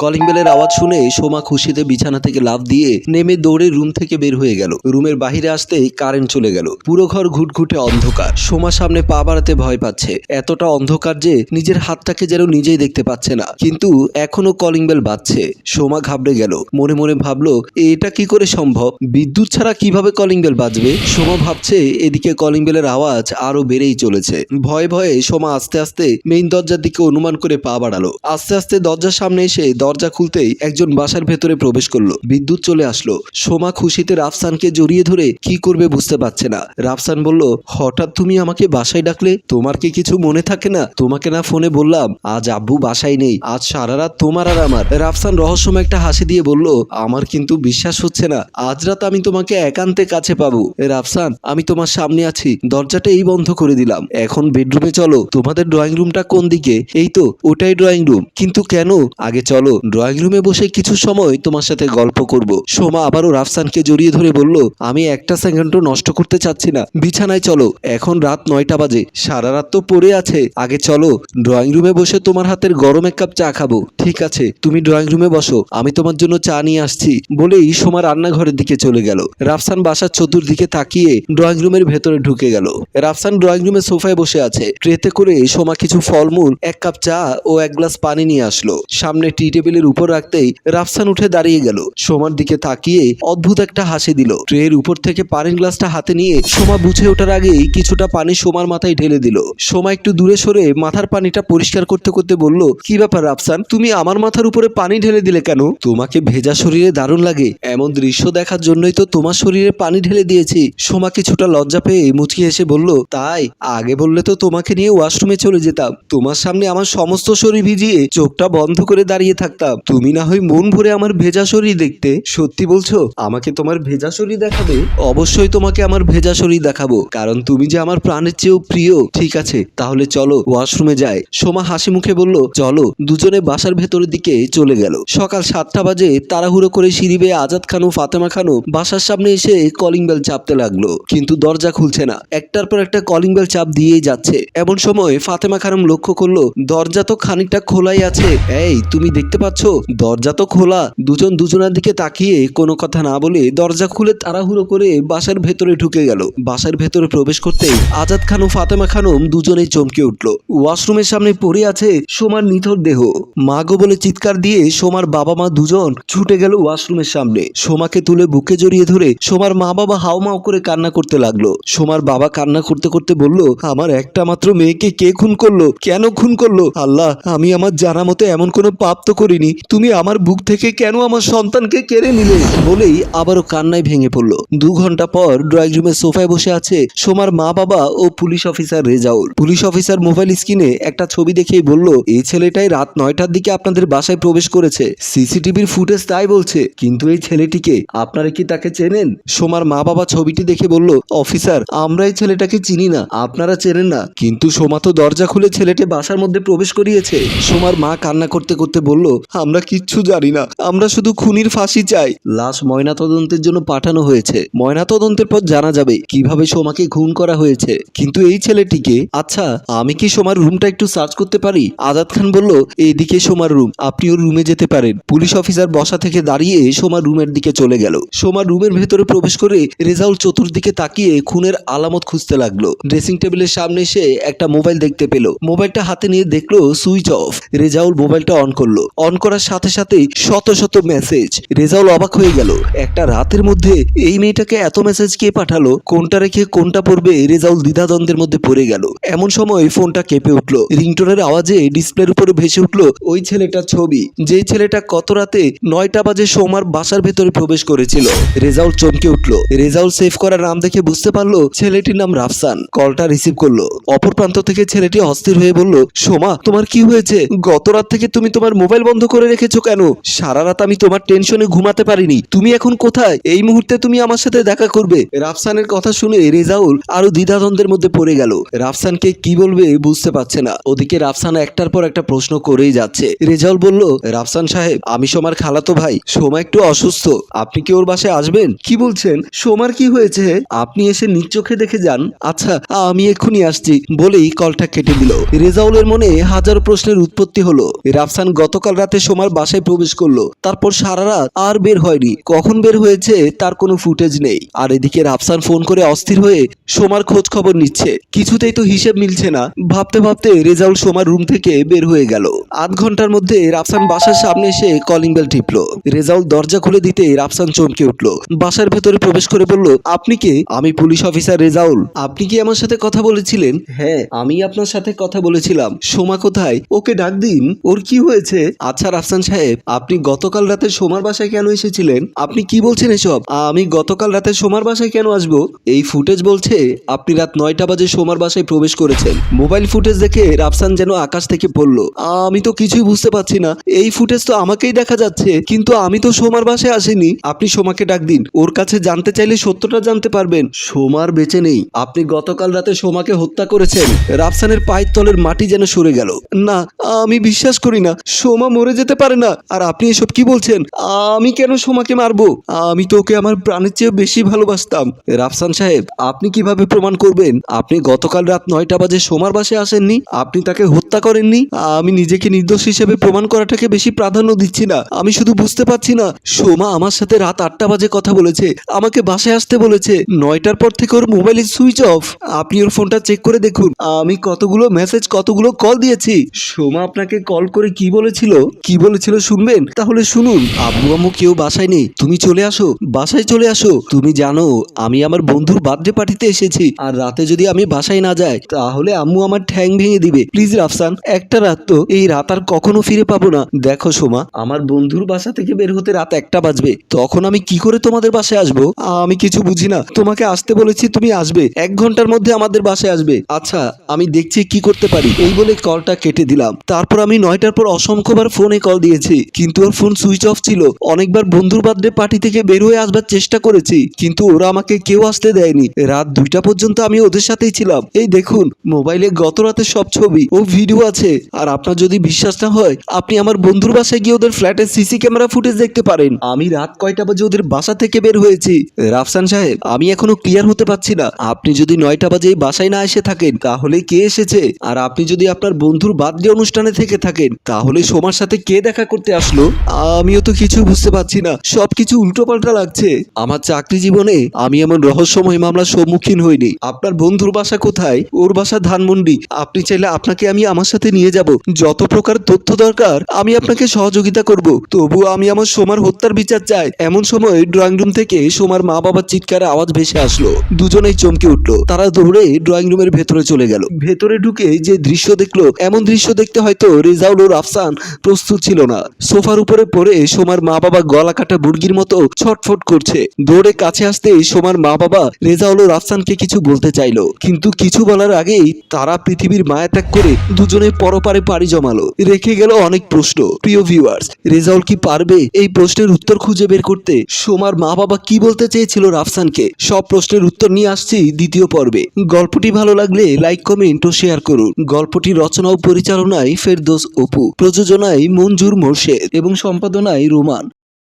Calling বেলের আওয়াজ শুনে সোমা খুশিতে বিছানা থেকে লাফ দিয়ে নেমে দৌড়ে রুম থেকে বের হয়ে গেল। রুমের বাহিরে আসতেই কারেন্ট চলে গেল। পুরো ঘর ঘুটঘুটে অন্ধকার। সোমা সামনে পা বাড়াতে ভয় পাচ্ছে। এতটা অন্ধকার যে নিজের হাতটাকে যেন নিজেই দেখতে পাচ্ছে না। কিন্তু এখনও কলিং বেল বাজছে। সোমা ঘাবড়ে গেল। মনে মনে ভাবলো, এটা কি করে সম্ভব? বিদ্যুৎ ছাড়া কীভাবে কলিং বেল বাজবে? সোমা ভাবছে, এদিকে কলিং বেলের আওয়াজ আরও বেড়েই চলেছে। ভয়ে ভয়ে সোমা আস্তে আস্তে মেইন দরজার দিকে অনুমান করে পা বাড়ালো। আস্তে আস্তে দরজার সামনে এসে দরজা খুলতেই একজন বাসার ভেতরে প্রবেশ করল। বিদ্যুৎ চলে আসলো। সোমা খুশিতে রাফসানকে জড়িয়ে ধরে কি করবে বুঝতে পারছে না। রাফসান বলল, হঠাৎ তুমি আমাকে বাসায় ডাকলে? তোমার কি কিছু মনে থাকে না? তোমাকে না ফোনে বললাম, আজ আব্বু বাসায় নেই, আজ সারা রাত তোমার আর আমার। রাফসান রহস্যময় একটা হাসি দিয়ে বলল, আমার কিন্তু বিশ্বাস হচ্ছে না, আজ রাত আমি তোমাকে একান্তে কাছে পাবো। রাফসান, আমি তোমার সামনে আছি, দরজাটা এই বন্ধ করে দিলাম। এখন বেডরুমে চলো, তোমাদের ড্রয়িং রুমটা কোন দিকে? এই তো, ওটাই ড্রয়িং রুম। কিন্তু কেন? আগে চলো ড্রয়িং রুমে বসে কিছু সময় তোমার সাথে গল্প করব। সোমা আবারও রাফসানকে জড়িয়ে ধরে বলল, আমি একটা সেকেন্ডও নষ্ট করতে চাচ্ছি না। বিছানায় চলো। এখন রাত নয়টা বাজে। সারা রাত তো পড়ে আছে। আগে চলো। ড্রয়িং রুমে বসে তোমার হাতের গরম এক কাপ চা খাব। ঠিক আছে, তুমি ড্রয়িং রুমে বসো। আমি তোমার জন্য চা নিয়ে আসছি। বলেই সোমা রান্নাঘরের দিকে চলে গেল। রাফসান বাসার চতুর্দিকে তাকিয়ে ড্রয়িং রুমের ভেতরে ঢুকে গেল। রাফসান ড্রয়িং রুমে সোফায় বসে আছে। ট্রেতে করে সোমা কিছু ফলমূল, এক কাপ চা ও এক গ্লাস পানি নিয়ে আসলো। সামনে টি টেবিলের উপর রাখতেই রাফসান উঠে দাঁড়িয়ে গেল। সোমার দিকে তাকিয়ে অদ্ভুত একটা হাসি দিল। ট্রের উপর থেকে পানির গ্লাসটা হাতে নিয়ে সোমা বুঝে ওঠার আগেই কিছুটা পানি সোমার মাথায় ঢেলে দিল। সোমা একটু দূরে সরে মাথার পানিটা পরিষ্কার করতে করতে বলল, কি ব্যাপার রাফসান, তুমি আমার মাথার উপরে পানি ঢেলে দিলে কেন? তোমাকে ভেজা শরীরে দারুণ লাগে। এমন দৃশ্য দেখার জন্যই তো তোমার শরীরে পানি ঢেলে দিয়েছি। সোমা কিছুটা লজ্জা পেয়ে মুচকি এসে বলল, তাই? আগে বললে তো তোমাকে নিয়ে ওয়াশরুমে চলে যেতাম। তোমার সামনে আমার সমস্ত শরীর ভিজিয়ে চোখটা বন্ধ করে দাঁড়িয়ে থাকতাম। তুমি না হয় মন ভরে আমার ভেজা শরীর দেখতে। সত্যি বলছো, আমাকে তোমার ভেজা শরীর দেখাবে? অবশ্যই তোমাকে আমার ভেজা শরীর দেখাবো। কারণ তুমি যে আমার প্রাণের চেয়েও প্রিয়, ঠিক আছে। তাহলে চলো ওয়াশরুমে যায় সোমা হাসি মুখে বলল, চলো। দুজনে বাসার ভেতরের দিকে চলে গেল। সকাল সাতটা বাজে, তাড়াহুড়ো করে সিঁড়ি বেয়ে আজাদ খানু ফাতেমা খানু বাসার সামনে এসে কলিং বেল চাপতে লাগল। কিন্তু দরজা খুলছে না। একটার পর একটা কলিং বেল চাপ দিয়েই যাচ্ছে। এমন সময় ফাতেমা খানম লক্ষ্য করল, দরজা তো খানিকটা খোলাই আছে। এই, তুমি দেখতে পাচ্ছ দরজা তো খোলা। দুজন দুজনের দিকে তাকিয়ে কোনো কথা না বলে দরজা খুলে তাড়াহুড়ো করে বাসার ভেতরে ঢুকে গেল। বাসার ভেতরে প্রবেশ করতেই আজাদ খান ও ফাতেমা খানম দুজনেই চমকে উঠল। ওয়াশরুমের সামনে পড়ে আছে সোমার নিথর দেহ। মা গো বলে চিৎকার দিয়ে সোমার বাবা মা দুজন ছুটে গেল ওয়াশরুমের সামনে। সোমাকে তুলে বুকে জড়িয়ে ধরে সোমার মা বাবা হাউমাউ করে কান্না করতে লাগল। সোমার বাবা কান্না করতে করতে বলল, আমার একটা মাত্র মেয়েকে কে খুন করল? কেন খুন করল? আল্লাহ, আমি আমার জানা মতো এমন কোনো পাপ তো করিনি, তুমি আমার বুক থেকে কেন আমার সন্তানকে কেড়ে নিলে? বলেই আবারও কান্নায় ভেঙে পড়ল। দু ঘণ্টা পর ড্রয়িং রুমের সোফায় বসে আছে সোমার মা বাবা ও police officer Rezaul. Police officer mobile স্ক্রিনে একটা ছবি দেখেই বলল, এই ছেলেটাই রাত নয়টার দিকে আপনাদের বাসায় প্রবেশ করেছে। সিসিটিভির ফুটেজ তাই বলছে, কিন্তু এই ছেলেটিকে আপনারা কি তাকে চেনেন? সোমার মা বাবা ছবিটি দেখে বলল, অফিসার, আমরা এই ছেলেটাকে চিনি না, আপনারা চেনেন না। কিন্তু সোমা তো দরজা খুলে ছেলেটি বাসার মধ্যে প্রবেশ করিয়েছে। সোমার মা কান্না করতে করতে বলল আমরা কিচ্ছু জানি না। আমরা শুধু খুনির ফাঁসি চাই। লাশ ময়না তদন্তের জন্য পাঠানো হয়েছে। ময়না তদন্তের পর জানা যাবে কীভাবে সোমাকে খুন করা হয়েছে। কিন্তু এই ছেলেটিকে আচ্ছা আমি কি সোমার রুমটা একটু সার্চ করতে পারি? আজাদ খান বলল এইদিকে সোমার রুম। আপনি ওর রুমে যেতে পারেন। পুলিশ অফিসার বসা থেকে দাঁড়িয়ে সোমার রুমের দিকে চলে গেল। সোমার রুমের ভেতরে প্রবেশ করে রেজাউল চতুর্দিকে তাকিয়ে খুনের আলামত খুঁজতে লাগল। ড্রেসিং টেবিলের সামনে এসে একটা মোবাইল দেখতে পেল। মোবাইলটা হাতে নিয়ে দেখল সুইচ অফ। রেজাউল মোবাইলটা অন করল। অন করার সাথে সাথেই শত শত মেসেজ রেজাউল অবাক হয়ে গেল। একটা রাতের মধ্যে এই মেয়েটাকে এত মেসেজ কে পাঠালো? কোনটা রেখে কোনটা পড়বে? রেজাউল দ্বিধাদ্বন্দ্বের মধ্যে পড়ে গেল। এমন সময় ফোনটা কেঁপে উঠল। রিংটোনের আওয়াজে ডিসপ্লের উপরে ভেসে উঠল ওই ছেলেটার ছবি। যেই ছেলেটা কত রাতে নয়টা বাজে সোমার বাসার ভেতরে প্রবেশ করেছিল। রেজাউল চমকে উঠল। রেজাউল সেভ করার নাম দেখে বুঝতে পারল ছেলেটির নাম রাফসান। কলটা রিসিভ করল। অপর প্রান্ত থেকে ছেলেটি অস্থির হয়ে বলল, সোমা, তোমার কি হয়েছে? গত রাত থেকে তুমি তোমার মোবাইল বন্ধ করে রেখেছো কেন? সারা রাত আমি তোমার টেনশনে ঘুমাতে পারিনি। তুমি এখন কোথায়? এই মুহূর্তে তুমি আমার সাথে দেখা করবে। রাফসানের কথা শুনে রেজাউল আরও দ্বিধাদ্বন্দ্বের মধ্যে পড়ে গেল। রাফসানকে কি বলবে বুঝতে পারছে না। ওদিকে রাফসান একটার পর একটা প্রশ্ন করেই যাচ্ছে। রেজাউল বলল, রাফসান সাহেব, আমি সোমার খালাতো ভাই। সোমা একটু অসুস্থ। আপনি কি ওর বাসায় আসবেন? কি বলছেন? সোমার কি হয়েছে? আপনি এসে নিজ চোখে দেখে যান। আচ্ছা আমি এক্ষুনি আসছি। বলেই কলটা কেটে দিল। রেজাউলের মনে হাজার প্রশ্নের উৎপত্তি হলো। রাফসান গতকাল রাত রাতে সোমার বাসায় প্রবেশ করল। তারপর সারা রাত আর বের হয়নি। কখন বের হয়েছে তার কোনো ফুটেজ নেই। আর এদিকে রাফসান ফোন করে অস্থির হয়ে সোমার খোঁজ খবর নিচ্ছে। কিছুতেই তো হিসেব মিলছে না। ভাবতে ভাবতে রেজাউল সোমার রুম থেকে বের হয়ে গেল। আধ ঘণ্টার মধ্যে রাফসান বাসার সামনে এসে কলিং বেল টিপলো। রেজাউল দরজা খুলে দিতে রাফসান চমকে উঠল। বাসার ভেতরে প্রবেশ করে বলল, আপনি কে? আমি পুলিশ অফিসার রেজাউল। আপনি কি আমার সাথে কথা বলেছিলেন? হ্যাঁ আমি আপনার সাথে কথা বলেছিলাম। সোমা কোথায়? ওকে ডাক দিন। ওর কি হয়েছে? আচ্ছা রাফসান সাহেব, আপনি গতকাল রাতে সোমার বাসায় কেন এসেছিলেন? আপনি কি বলছেন এসব? আমি গতকাল রাতে সোমার বাসায় কেন আসব? এই ফুটেজ বলছে, আপনি রাত নয়টা বাজে সোমার বাসায় প্রবেশ করেছেন। মোবাইল ফুটেজ দেখে রাফসান যেন আকাশ থেকে পড়ল। আমি তো কিছুই বুঝতে পারছি না। এই ফুটেজ তো আমাকেই দেখা যাচ্ছে। কিন্তু আমি তো সোমার বাসায় আসিনি। আপনি সোমাকে ডাক দিন। ওর কাছে জানতে চাইলে সত্যটা জানতে পারবেন। সোমার বেঁচে নেই। আপনি গতকাল রাতে সোমাকে হত্যা করেছেন। রাফসানের পায়ের তলের মাটি যেন সরে গেল। না, আমি বিশ্বাস করি না। সোমা মরে যেতে পারে না। আর আপনি এসব কি বলছেন? আমি কেন সোমাকে মারবো? আমি তো ওকে আমার প্রাণের চেয়ে বেশি ভালোবাসতাম। রাফসান সাহেব, আপনি কীভাবে প্রমাণ করবেন? আপনি গতকাল রাত নয়টা বাজে সোমার বাসে আসেননি? আপনি তাকে হত্যা করেননি? আমি নিজেকে নির্দোষ হিসেবে প্রমাণ করাটাকে বেশি প্রাধান্য দিচ্ছি না। আমি শুধু বুঝতে পারছি না, সোমা আমার সাথে রাত আটটা বাজে কথা বলেছে। আমাকে বাসায় আসতে বলেছে। নয়টার পর থেকে ওর মোবাইলের সুইচ অফ। আপনি ওর ফোনটা চেক করে দেখুন। আমি কতগুলো মেসেজ, কতগুলো কল দিয়েছি। সোমা আপনাকে কল করে কি বলেছিল? কি বলেছিল শুনবেন? তাহলে শুনুন, আব্বু আম্মু কেউ বাসায় নেই। তুমি চলে আসো, বাসায় চলে আসো। তুমি জানো, আমি আমার বন্ধুর বার্থডে পার্টিতে এসেছি। আর রাতে যদি আমি বাসায় না যাই, তাহলে আম্মু আমার ঠ্যাং ভেঙে দিবে। প্লিজ রাফসান, একটা রাত তো, এই রাত আর কখনো ফিরে পাবো না। দেখো সোমা, আমার বন্ধুর বাসা থেকে বের হতে রাত একটা বাজবে। তখন আমি কি করে তোমাদের বাসায় আসব? আমি কিছু বুঝি না। তোমাকে আসতে বলেছি, তুমি আসবে। এক ঘণ্টার মধ্যে আমাদের বাসায় আসবে। আচ্ছা আমি দেখছি কি করতে পারি। এই বলে কলটা কেটে দিলাম। তারপর আমি নয়টার পর অসংখ্যবার ফোনে কল দিয়েছি। কিন্তু ওর ফোন সুইচ অফ ছিল। অনেকবার বন্ধুর বার্থডে পার্টি থেকে বের হয়ে আসবার চেষ্টা করেছি। কিন্তু ওরা আমাকে কেউ আসতে দেয়নি। রাত দুইটা পর্যন্ত আমি ওদের সাথেই ছিলাম। এই দেখুন, মোবাইলে গত রাতের সব ছবি ও ভিডিও আছে। আর আপনার যদি বিশ্বাস না হয়, আপনি আমার বন্ধুর বাসায় গিয়ে ওদের ফ্ল্যাটের সিসি ক্যামেরা ফুটেজ দেখতে পারেন। আমি রাত কয়টা বাজে ওদের বাসা থেকে বের হয়েছি। রাফসান সাহেব, আমি এখনও ক্লিয়ার হতে পারছি না। আপনি যদি নয়টা বাজে এই বাসায় না এসে থাকেন, তাহলে কে এসেছে? আর আপনি যদি আপনার বন্ধুর বার্থডে অনুষ্ঠানে থেকে থাকেন, তাহলে সোমার সাথে কে দেখা করতে আসলো? আমিও তো কিছু বুঝতে পারছি না। সবকিছু উল্টোপাল্টা লাগছে। আমার চাকরি জীবনে আমি এমন রহস্যময় মামলার সম্মুখীন হইনি। আপনার বন্ধুর বাসা কোথায়? ওর বাসা ধানমন্ডি। আপনি চাইলে আপনাকে আমি আমার সাথে নিয়ে যাব। যত প্রকার তথ্য দরকার, আমি আপনাকে সহযোগিতা করব। তবুও আমি আমার সোমার হত্যার বিচার চাই। এমন সময় ড্রয়িং রুম থেকে সোমার মা বাবার চিৎকারে আওয়াজ ভেসে আসলো। দুজনেই চমকে উঠল। তারা দৌড়ে ড্রয়িং রুমের ভেতরে চলে গেল। ভেতরে ঢুকে যে দৃশ্য দেখল, এমন দৃশ্য দেখতে হয়তো রেজাউল ও রাফসান প্রস্তুত ছিল না। সোফার উপরে পড়ে সোমার মা বাবা গলা কাটা মুরগির মতো ছটফট করছে। দৌড়ে কাছে আসতেই সোমার মা বাবা রেজাউল রাফসানকে কিছু বলতে চাইলো। কিন্তু কিছু বলার আগেই তারা পৃথিবীর মায়া ত্যাগ করে দুজনে পরপারে পাড়ি জমালো। রেখে গেল অনেক প্রশ্ন। প্রিয় ভিউয়ার্স রেজাউল কি পারবে এই প্রশ্নের উত্তর খুঁজে বের করতে? সোমার মা বাবা কি বলতে চেয়েছিল রাফসানকে? সব প্রশ্নের উত্তর নিয়ে আসছি দ্বিতীয় পর্বে। গল্পটি ভালো লাগলে লাইক কমেন্ট ও শেয়ার করুন। গল্পটি রচনা ও পরিচালনায় ফেরদোস অপু। প্রযোজনায় মঞ্জুর মোর্শেদ এবং সম্পাদনায় রোমান।